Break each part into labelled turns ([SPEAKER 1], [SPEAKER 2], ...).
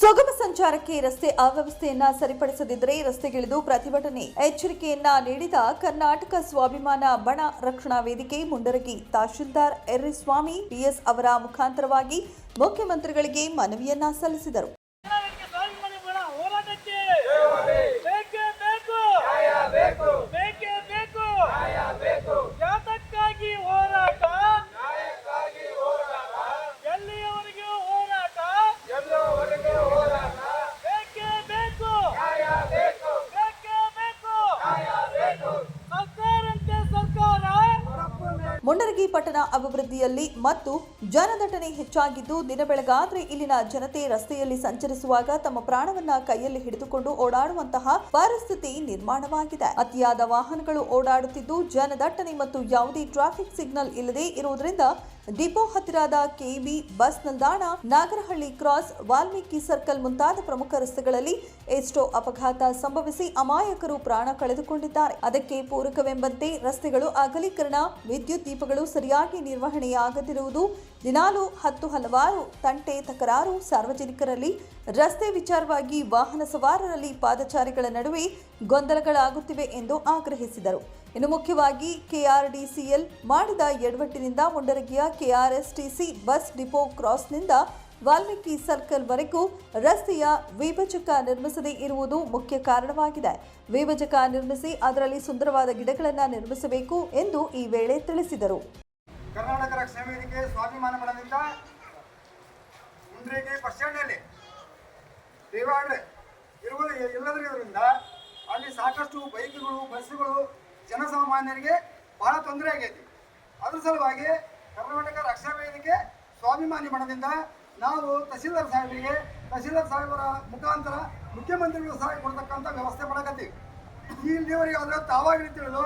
[SPEAKER 1] ಸುಗಮ ಸಂಚಾರಕ್ಕೆ ರಸ್ತೆ ಅವ್ಯವಸ್ಥೆಯನ್ನ ಸರಿಪಡಿಸದಿದ್ದರೆ ರಸ್ತೆಗಿಳಿದು ಪ್ರತಿಭಟನೆ. ಎಚ್ಚರಿಕೆಯನ್ನ ನೀಡಿದ ಕರ್ನಾಟಕ ಸ್ವಾಭಿಮಾನ ಬಣ ರಕ್ಷಣಾ ವೇದಿಕೆ ಮುಂಡರಗಿ ತಹಶೀಲ್ದಾರ್ ಎರ್ರಿಸ್ವಾಮಿ ಪಿಎಸ್ ಅವರ ಮುಖಾಂತರವಾಗಿ ಮುಖ್ಯಮಂತ್ರಿಗಳಿಗೆ ಮನವಿಯನ್ನ ಸಲ್ಲಿಸಿದರು. ಮುಂಡರಗಿ ಪಟ್ಟಣ ಅಭಿವೃದ್ಧಿಯಲ್ಲಿ ಮತ್ತು ಜನದಟ್ಟಣೆ ಹೆಚ್ಚಾಗಿದ್ದು, ದಿನ ಬೆಳಗಾದ್ರೆ ಇಲ್ಲಿನ ಜನತೆ ರಸ್ತೆಯಲ್ಲಿ ಸಂಚರಿಸುವಾಗ ತಮ್ಮ ಪ್ರಾಣವನ್ನ ಕೈಯಲ್ಲಿ ಹಿಡಿದುಕೊಂಡು ಓಡಾಡುವಂತಹ ಪರಿಸ್ಥಿತಿ ನಿರ್ಮಾಣವಾಗಿದೆ. ಅತಿಯಾದ ವಾಹನಗಳು ಓಡಾಡುತ್ತಿದ್ದು, ಜನದಟ್ಟಣೆ ಮತ್ತು ಯಾವುದೇ ಟ್ರಾಫಿಕ್ ಸಿಗ್ನಲ್ ಇಲ್ಲದೆ ಇರುವುದರಿಂದ ಡಿಪೋ ಹತ್ತಿರದ ಕೆಬಿ ಬಸ್ ನಿಲ್ದಾಣ, ನಾಗರಹಳ್ಳಿ ಕ್ರಾಸ್, ವಾಲ್ಮೀಕಿ ಸರ್ಕಲ್ ಮುಂತಾದ ಪ್ರಮುಖ ರಸ್ತೆಗಳಲ್ಲಿ ಎಷ್ಟೋ ಅಪಘಾತ ಸಂಭವಿಸಿ ಅಮಾಯಕರು ಪ್ರಾಣ ಕಳೆದುಕೊಂಡಿದ್ದಾರೆ. ಅದಕ್ಕೆ ಪೂರಕವೆಂಬಂತೆ ರಸ್ತೆಗಳು ಅಗಲೀಕರಣ, ವಿದ್ಯುತ್ ದೀಪಗಳು ಸರಿಯಾಗಿ ನಿರ್ವಹಣೆಯಾಗದಿರುವುದು, ದಿನಾಲೂ ಹತ್ತು ಹಲವಾರು ತಂಟೆ ತಕರಾರು ಸಾರ್ವಜನಿಕರಲ್ಲಿ, ರಸ್ತೆ ವಿಚಾರವಾಗಿ ವಾಹನ ಸವಾರರಲ್ಲಿ ಪಾದಚಾರಿಗಳ ನಡುವೆ ಗೊಂದಲಗಳಾಗುತ್ತಿವೆ ಎಂದು ಆಗ್ರಹಿಸಿದರು. ಇನ್ನು ಮುಖ್ಯವಾಗಿ ಕೆಆರ್ಡಿಸಿಎಲ್ ಮಾಡಿದ ಎಡವಟ್ಟಿನಿಂದ ಮುಂಡರಗಿಯ ಕೆಆರ್ಎಸ್ಟಿಸಿ ಬಸ್ ಡಿಪೋ ಕ್ರಾಸ್ನಿಂದ ವಾಲ್ಮೀಕಿ ಸರ್ಕಲ್ವರೆಗೂ ರಸ್ತೆಯ ವಿಭಜಕ ನಿರ್ಮಿಸದೇ ಇರುವುದು ಮುಖ್ಯ ಕಾರಣವಾಗಿದೆ. ವಿಭಜಕ ನಿರ್ಮಿಸಿ ಅದರಲ್ಲಿ ಸುಂದರವಾದ ಗಿಡಗಳನ್ನು ನಿರ್ಮಿಸಬೇಕು ಎಂದು ಈ ವೇಳೆ ತಿಳಿಸಿದರು.
[SPEAKER 2] ಕರ್ನಾಟಕ ರಕ್ಷಣಾ ವೇದಿಕೆ ಅಲ್ಲಿ ಸಾಕಷ್ಟು ಬೈಕ್ಗಳು ಬಸ್ಸುಗಳು ಜನಸಾಮಾನ್ಯರಿಗೆ ಬಹಳ ತೊಂದರೆ ಆಗೈತಿ. ಅದ್ರ ಸಲುವಾಗಿ ಕರ್ನಾಟಕ ರಕ್ಷಾ ವೇದಿಕೆ ಸ್ವಾಭಿಮಾನಿ ಮಠದಿಂದ ನಾವು ತಹಸೀಲ್ದಾರ್ ಸಾಹೇಬರಿಗೆ ತಹಸೀಲ್ದಾರ್ ಸಾಹೇಬರ ಮುಖಾಂತರ ಮುಖ್ಯಮಂತ್ರಿಗಳು ಸಹಾಯ ಕೊಡ್ತಕ್ಕಂಥ ವ್ಯವಸ್ಥೆ ಮಾಡಕತ್ತೀವಿ. ಇಲ್ಲಿವರೆಗೆ ಆದರೆ ತಾವಾಗಿ ತಿಳಿದು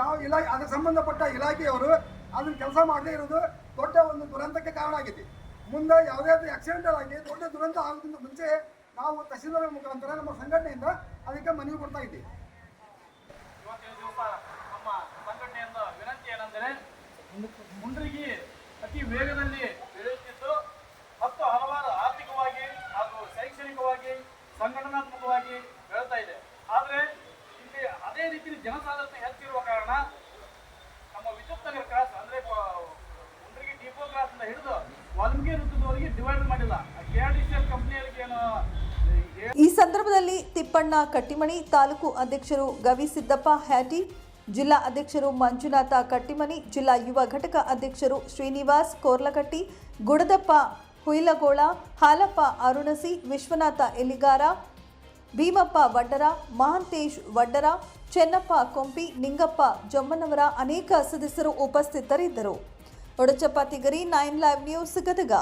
[SPEAKER 2] ಯಾವ ಇಲಾಖೆ ಅದಕ್ಕೆ ಸಂಬಂಧಪಟ್ಟ ಇಲಾಖೆಯವರು ಅದನ್ನ ಕೆಲಸ ಮಾಡದೇ ಇರೋದು ದೊಡ್ಡ ಒಂದು ದುರಂತಕ್ಕೆ ಕಾರಣ ಆಗಿದೆ ಮುಂದೆ ಯಾವುದೇ ಆಕ್ಸಿಡೆಂಟ್ ಆಗಿ ದೊಡ್ಡ ದುರಂತ ಆಗೋದ್ರಿಂದ ಮುಂಚೆ ನಾವು ತಹಸೀಲ್ದಾರ್ ಮುಖಾಂತರ ನಮ್ಮ ಸಂಘಟನೆಯಿಂದ ಅದಕ್ಕೆ ಮನವಿ ಕೊಡ್ತಾ ಇದ್ದೀವಿ.
[SPEAKER 3] ಮುಂಡ್ರಿಗಿ ಅತಿ ವೇಗದಲ್ಲಿ ಬೆಳೆಯುತ್ತಿದ್ದು, ಮತ್ತು ಹಲವಾರು ಆರ್ಥಿಕವಾಗಿ ಹಾಗೂ ಶೈಕ್ಷಣಿಕವಾಗಿ ಸಂಘಟನಾತ್ಮಕವಾಗಿ ಬೆಳೀತಾ ಇದೆ. ಆದರೆ, ಇಲ್ಲಿ ಅದೇ ರೀತಿ ಜನಸಾಂದ್ರತೆ ಹೆಚ್ಚಿರುವ ಕಾರಣ ನಮ್ಮ ವಿದ್ಯುತ್ ನಗರ ಕ್ರಾಸ್ ಅಂದರೆ ಮುಂಡ್ರಿಗಿ ಡಿಪೋ ಕ್ರಾಸ್ನಿಂದ ಹಿಡಿದು ವಾಲ್ಮೀಕಿ ವೃತ್ತದವರಿಗೆ ಡಿವೈಡ್ ಮಾಡಿಲ್ಲ. K R D C L ಕಂಪ್ನಿಯವರಿಗೆ ಏನು
[SPEAKER 1] ಈ ಸಂದರ್ಭದಲ್ಲಿ ತಿಪ್ಪಣ್ಣ ಕಟ್ಟಿಮಣಿ ತಾಲೂಕು ಅಧ್ಯಕ್ಷರು ಗವಿಸಿದ್ದಪ್ಪ ಹ್ಯಾಟಿ ಜಿಲ್ಲಾ ಅಧ್ಯಕ್ಷರು ಮಂಜುನಾಥ ಕಟ್ಟಿಮನಿ, ಜಿಲ್ಲಾ ಯುವ ಘಟಕ ಅಧ್ಯಕ್ಷರು ಶ್ರೀನಿವಾಸ್ ಕೋರ್ಲಕಟ್ಟಿ, ಗುಡದಪ್ಪ ಹುಯಿಲಗೋಳ, ಹಾಲಪ್ಪ ಅರುಣಸಿ, ವಿಶ್ವನಾಥ ಎಲಿಗಾರ ಭೀಮಪ್ಪ ವಡ್ಡರ, ಮಹಾಂತೇಶ್ ವಡ್ಡರ, ಚೆನ್ನಪ್ಪ ಕೊಂಪಿ, ನಿಂಗಪ್ಪ ಜಮ್ಮನವರ ಅನೇಕ ಸದಸ್ಯರು ಉಪಸ್ಥಿತರಿದ್ದರು. Odachappa Tigari, nine live news Gadag.